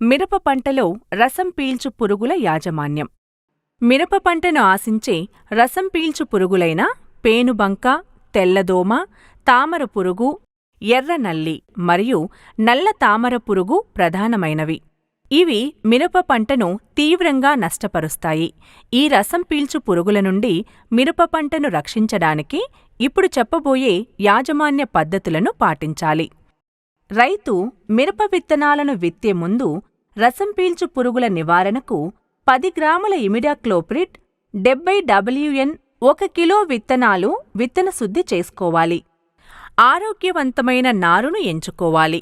మిరప పంటలో రసం పీల్చు పురుగుల యాజమాన్యం. మిరప పంటను ఆశించే రసం పీల్చు పురుగులైన పేనుబంక తెల్లదోమ తామర పురుగు ఎర్ర నల్లి మరియు నల్ల తామర పురుగు ప్రధానమైనవి. ఇవి మిరప పంటను తీవ్రంగా నష్టపరుస్తాయి. ఈ రసం పీల్చు పురుగుల నుండి మిరప పంటను రక్షించడానికి ఇప్పుడు చెప్పబోయే యాజమాన్య పద్ధతులను పాటించాలి. రైతు మిరప విత్తనాలను విత్తే ముందు రసం పీల్చు పురుగుల నివారణకు పది గ్రాముల ఇమిడాక్లోప్రిట్ డెబ్బై డబ్ల్యూఎన్ ఒక కిలో విత్తనాలు విత్తన శుద్ధి చేసుకోవాలి. ఆరోగ్యవంతమైన నారును ఎంచుకోవాలి.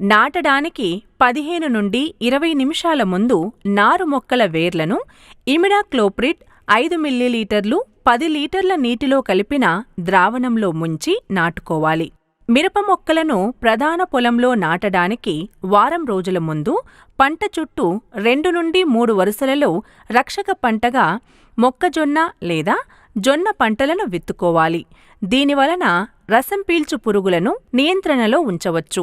నాటడానికి పదిహేను నుండి ఇరవై నిమిషాల ముందు నారు మొక్కల వేర్లను ఇమిడాక్లోప్రిట్ ఐదు మిల్లీలీటర్లు పది లీటర్ల నీటిలో కలిపిన ద్రావణంలో ముంచి నాటుకోవాలి. మిరప మొక్కలను ప్రధాన పొలంలో నాటడానికి వారం రోజుల ముందు పంట చుట్టూ రెండు నుండి మూడు వరుసలలో రక్షక పంటగా మొక్కజొన్న లేదా జొన్న పంటలను విత్తుకోవాలి. దీనివలన రసం పీల్చు పురుగులను నియంత్రణలో ఉంచవచ్చు.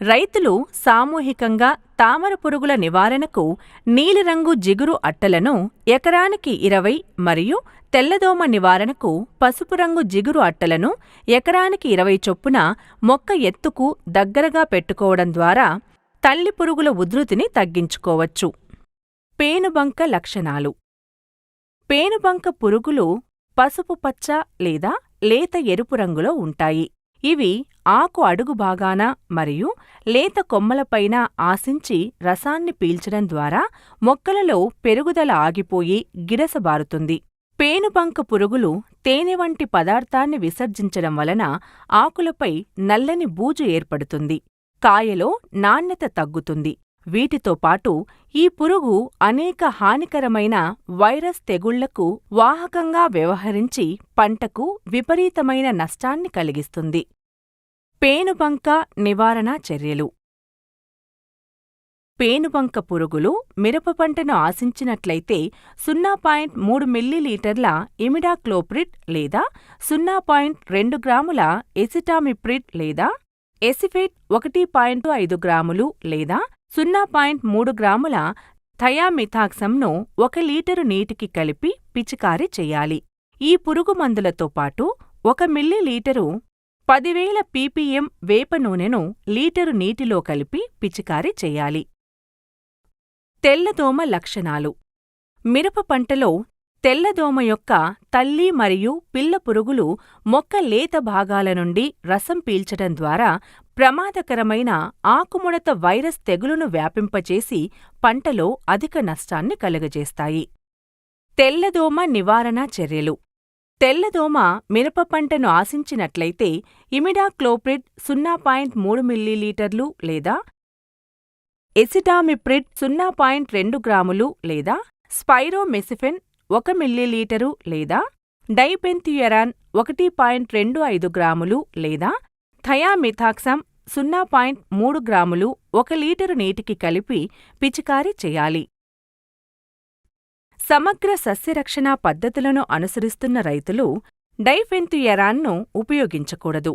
రైతులు సామూహికంగా తామర పురుగుల నివారణకు నీలిరంగు జిగురు అట్టలను ఎకరానికి ఇరవై మరియు తెల్లదోమ నివారణకు పసుపు రంగు జిగురు అట్టలను ఎకరానికి ఇరవై చొప్పున మొక్క ఎత్తుకు దగ్గరగా పెట్టుకోవడం ద్వారా తల్లి పురుగుల ఉధృతిని తగ్గించుకోవచ్చు. పేనుబంక లక్షణాలు. పేనుబంక పురుగులు పసుపు పచ్చ లేదా లేత ఎరుపు రంగులో ఉంటాయి. ఇవి ఆకు అడుగు భాగాన మరియు లేత కొమ్మలపైన ఆశించి రసాన్ని పీల్చడం ద్వారా మొక్కలలో పెరుగుదల ఆగిపోయి గిరసబారుతుంది పేనుబంక పురుగులు తేనె వంటి పదార్థాన్ని విసర్జించడం వలన ఆకులపై నల్లని బూజు ఏర్పడుతుంది. కాయలో నాణ్యత తగ్గుతుంది. వీటితో పాటు ఈ పురుగు అనేక హానికరమైన వైరస్ తెగుళ్ళకు వాహకంగా వ్యవహరించి పంటకు విపరీతమైన నష్టాన్ని కలిగిస్తుంది. పేనుబంక నివారణ చర్యలు. పేనుబంక పురుగులు మిరప పంటను ఆశించినట్లయితే సున్నా పాయింట్ మూడు మిల్లీలీటర్ల ఇమిడాక్లోప్రిడ్ లేదా సున్నా పాయింట్ రెండు గ్రాముల ఎసిటామిప్రిడ్ లేదా ఎసిఫేట్ ఒకటి పాయింట్ ఐదు గ్రాములు లేదా సున్నా పాయింట్ మూడు గ్రాముల థయామిథాక్సంను ఒక లీటరు నీటికి కలిపి పిచికారీ చేయాలి. ఈ పురుగు మందులతో పాటు ఒక మిల్లీలీటరు పదివేల పీపీఎం వేప నూనెను లీటరు నీటిలో కలిపి పిచికారీ చేయాలి. తెల్లదోమ లక్షణాలు. మిరప పంటలో తెల్లదోమ యొక్క తల్లి మరియు పిల్ల పురుగులు మొక్క లేత భాగాల నుండి రసం పీల్చడం ద్వారా ప్రమాదకరమైన ఆకుముడత వైరస్ తెగులును వ్యాపింపచేసి పంటలో అధిక నష్టాన్ని కలుగజేస్తాయి. తెల్లదోమ నివారణ చర్యలు. తెల్లదోమ మిరప పంటను ఆశించినట్లయితే ఇమిడాక్లోప్రిడ్ సున్నా పాయింట్ మూడు మిల్లీలీటర్లు లేదా ఎసిటామిప్రిడ్ సున్నా పాయింట్ రెండు గ్రాములు లేదా స్పైరోమెసిఫెన్ ఒక మిల్లీలీటరు లేదా డైపెంథియరాన్ ఒకటి పాయింట్ రెండు ఐదు గ్రాములు లేదా థయామిథాక్సమ్ సున్నా పాయింట్ మూడు గ్రాములు ఒక లీటరు నీటికి కలిపి పిచికారీ చేయాలి. సమగ్ర సస్యరక్షణ పద్ధతులను అనుసరిస్తున్న రైతులు డైఫెన్తుయెరాన్ను ఉపయోగించకూడదు.